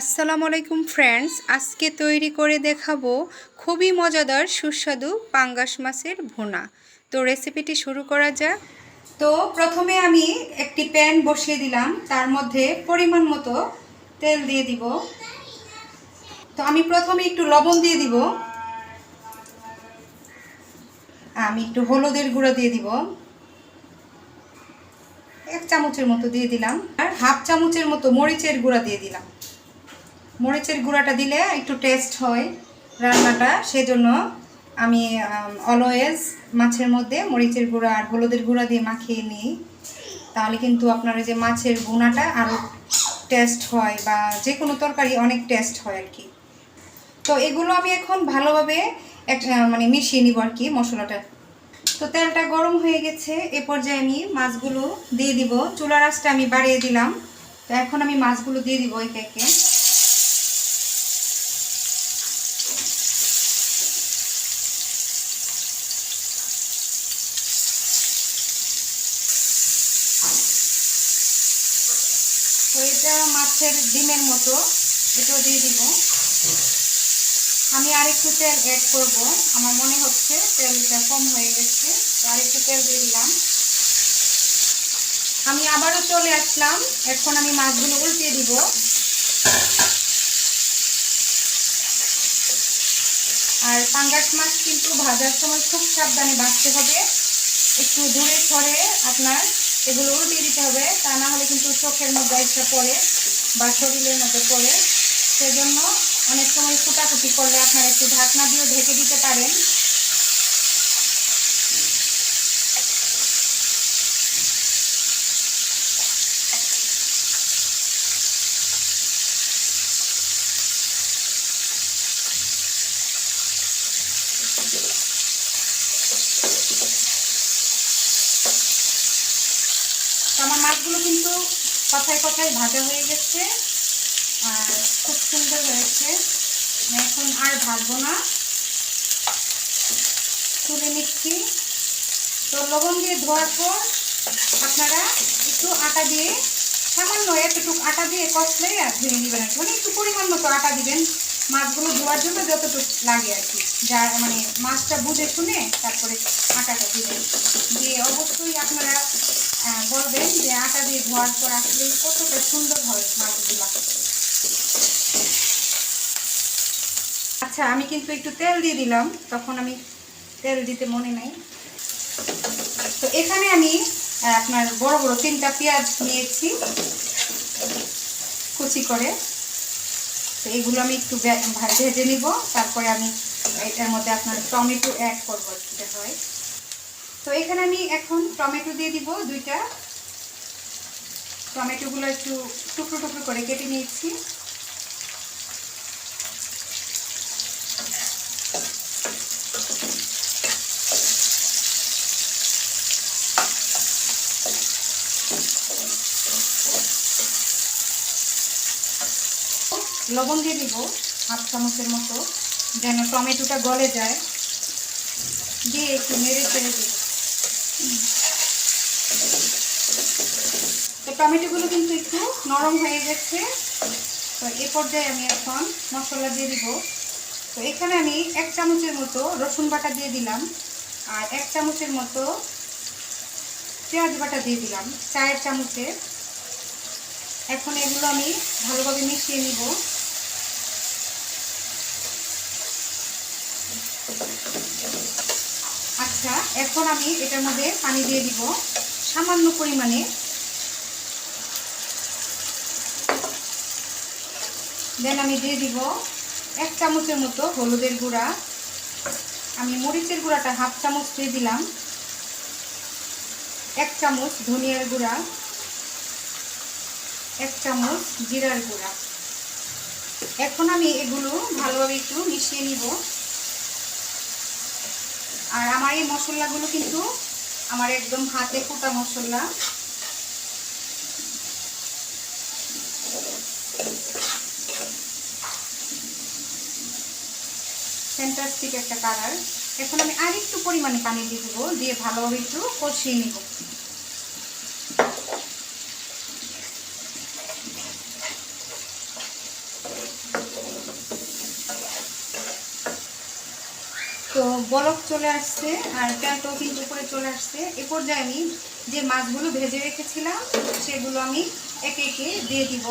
আসসালামু আলাইকুম ফ্রেন্ডস, আজকে তৈরি করে দেখাবো খুবই মজাদার সুস্বাদু পাঙ্গাস মাছের ভুনা। তো রেসিপিটি শুরু করা যাক। তো প্রথমে আমি একটি প্যান বসিয়ে দিলাম, তার মধ্যে পরিমাণ মতো তেল দিয়ে দিব। তো আমি প্রথমে একটু লবণ দিয়ে দিব। আমি একটু হলুদের গুঁড়ো দিয়ে দিব। এক চামচের মতো দিয়ে দিলাম। আর হাফ চামচের মতো মরিচের গুঁড়া দিয়ে দিলাম। মরিচের গুঁড়াটা দিলে একটু টেস্ট হয় রান্নাটা। সেজন্য আমি অলওয়েজ মাছের মধ্যে মরিচের গুঁড়া আর হলুদের গুঁড়া দিয়ে মাখিয়ে নিই। তাহলে কিন্তু আপনার যে মাছের গুঁড়াটা আরও টেস্ট হয় বা যে কোনো তরকারি অনেক টেস্ট হয় আর কি। তো এগুলো আমি এখন ভালোভাবে এক মানে মিশিয়ে নিব আর কি মশলাটা। তো তেলটা গরম হয়ে গেছে, এ পর্যায়ে আমি মাছগুলো দিয়ে দিব। চুলার আঁচটা আমি বাড়িয়ে দিলাম। তো এখন আমি মাছগুলো দিয়ে দিব একে একে। তো এটা মাছের ডিমের মতো। এটাও দিয়ে দিব। আমি আরেকটু তেল অ্যাড করব। আমার মনে হচ্ছে তেলটা কম হয়ে গেছে, তো আরেকটু তেল দিয়ে দিলাম। আমি আবারও চলে আসলাম। এখন আমি মাছগুলো উল্টিয়ে দিব। আর পাঙ্গাস মাছ কিন্তু ভাজার সময় খুব সাবধানে বাঁচতে হবে। একটু দূরে সরে আপনার এগুলো উল্টিয়ে দিতে হবে। তা না হলে কিন্তু চোখের মধ্যে একটা পড়ে বা শরীরের মধ্যে পড়ে। সেজন্য অনেক সময় ফুটাফুটি করলে আপনারা একটু ঢাকনা দিয়েও ঢেকে দিতে পারেন আমার মাছগুলো কিন্তু কথায় কথায় ভাজা হয়ে গেছে আর খুব সুন্দর হয়েছে। এখন আর ভাজবো না। তুলে নিচ্ছি। তো লবণ দিয়ে ধোয়ার পর আপনারা একটু আটা দিয়ে, সামান্য এতটুকু আটা দিয়ে কষলে আর ধুয়ে নেবেন আর। মানে একটু পরিমাণ মতো আটা দিবেন মাছগুলো ধোয়ার জন্য যতটুকু লাগে আর কি। যা মানে মাছটা বুঝে শুনে তারপরে আটাটা দিবেন। দিয়ে অবশ্যই আপনারা বলবেন যে আটা দিয়ে ধোয়ার পর আসলে কতটা সুন্দর হয় মাছগুলো। আচ্ছা আমি কিন্তু একটু তেল দিয়ে দিলাম, তখন আমি তেল দিতে মনে নাই। তো এখানে আমি আপনার বড় বড় তিনটা পেঁয়াজ নিয়েছি, কুচি করে। তো এগুলো আমি একটু ভেজে নিব, তারপরে আমি এটার মধ্যে আপনার টমেটো অ্যাড করব, যেটা হয়। তো এখানে আমি এখন টমেটো দিয়ে দিব দুইটা। টমেটোগুলো একটু টুকরো টুকরো করে কেটে নিয়েছি। লবণ দিয়ে দিব হাফ চামচের মতো, যেন টমেটোটা গলে যায়। দিয়ে একটু নেড়ে চেড়ে দিব। তো টমেটোগুলো কিন্তু একটু নরম হয়ে গেছে। তো এ পর্যায়ে আমি এখন মশলা দিয়ে দিব। তো এখানে আমি এক চামচের মতো রসুন বাটা দিয়ে দিলাম আর এক চামচের মতো পেঁয়াজ বাটা দিয়ে দিলাম চায়ের চামচের এখন এগুলো আমি ভালোভাবে মিশিয়ে নিব আচ্ছা এখন আমি এটার মধ্যে পানি দিয়ে দিব। সামান্য পরিমাণে। দেন আমি দিয়ে দিব এক চামচের মতো হলুদের গুঁড়া। আমি মরিচের গুঁড়াটা হাফ চামচ দিয়ে দিলাম। এক চামচ ধনিয়ার গুঁড়া। এক চামচ জিরার গুঁড়া। এখন আমি এগুলো ভালোভাবে একটু মিশিয়ে নিব। আর আমার এই মশলাগুলো কিন্তু আমার একদম হাতে ফোটা মশলা। ফ্যান্টাস্টিক একটা কালার এখন আমি আর একটু পরিমাণে পানি দিয়ে দেবো, দিয়ে ভালোভাবে একটু কষিয়ে নিব। তো বলক চলে আসছে আর তেলটাও কিন্তু উপরে চলে আসছে। এ পর্যায়ে আমি যে মাছগুলো ভেজে রেখেছিলাম, সেগুলো আমি একে একে দিয়ে দিব।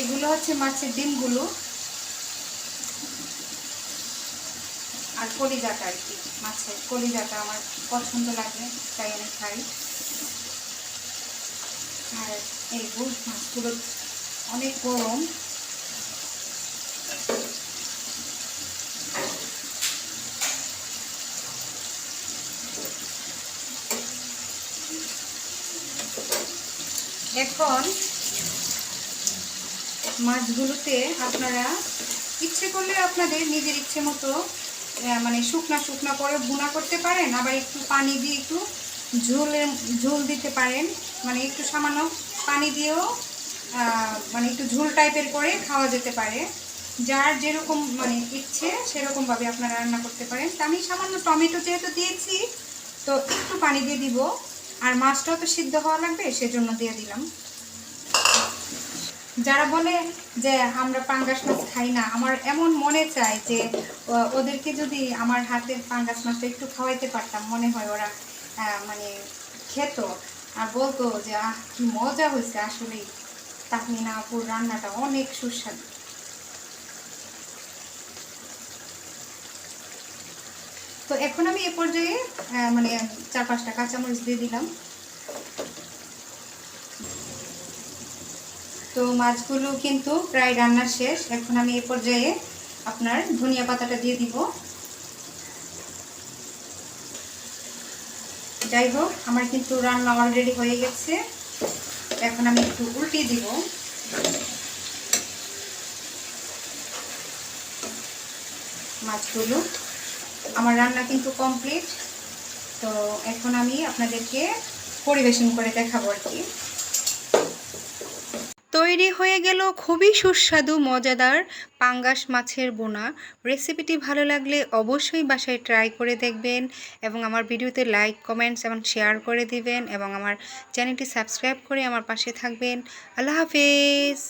এগুলো হচ্ছে মাছের ডিমগুলো আর কলিজাটা আর কি, মাছের কলিজাটা আমার পছন্দ লাগে, তাই আমি খাই। আর এই মাছগুলো অনেক গরম। এখন মাছগুলোতে আপনারা ইচ্ছে করলে আপনাদের নিজের ইচ্ছে মতো মানে শুকনা শুকনা করে বুনা করতে পারেন, আবার একটু পানি দিয়ে একটু ঝোলে, ঝোল দিতে পারেন। মানে একটু সামান্য পানি দিয়েও মানে একটু ঝোল টাইপের করে খাওয়া যেতে পারে। যার যেরকম মানে ইচ্ছে, সেরকমভাবে আপনারা রান্না করতে পারেন। তা আমি সামান্য টমেটো যেহেতু দিয়েছি, তো একটু পানি দিয়ে দিব। আর মাছটাও তো সিদ্ধ হওয়া লাগবে, সেজন্য দিয়ে দিলাম। যারা বলে যে আমরা পাঙ্গাস মাছ খাই না, আমার এমন মনে চায় যে ওদেরকে যদি আমার হাতের পাঙ্গাস মাছটা একটু খাওয়াইতে পারতাম, মনে হয় ওরা মানে খেত। আর বলতো যে, আহ, কি মজা হয়েছে আসলেই। তাহমিনা আপুর রান্নাটা অনেক সুস্বাদু। তো এখন আমি এ পর্যায়ে মানে চার পাঁচটা কাঁচামরিচ দিয়ে দিলাম। তো মাছগুলো কিন্তু প্রায় রান্না শেষ। এখন আমি এ পর্যায়ে আপনার ধনিয়া পাতাটা দিয়ে দিব। যাই হোক, আমার কিন্তু রান্না অলরেডি হয়ে গেছে। এখন আমি একটু উল্টিয়ে দিব। মাছগুলো আমার রান্না কিন্তু কমপ্লিট তো এখন আমি আপনাদেরকে পরিবেশন করে দেখাবো আর কি। তৈরি হয়ে গেল খুবই সুস্বাদু, মজাদার পাঙ্গাস মাছের বোনা। রেসিপিটি ভালো লাগলে অবশ্যই বাসায় ট্রাই করে দেখবেন এবং আমার ভিডিওতে লাইক কমেন্টস এবং শেয়ার করে দিবেন এবং আমার চ্যানেলটি সাবস্ক্রাইব করে আমার পাশে থাকবেন। আল্লাহ হাফেজ!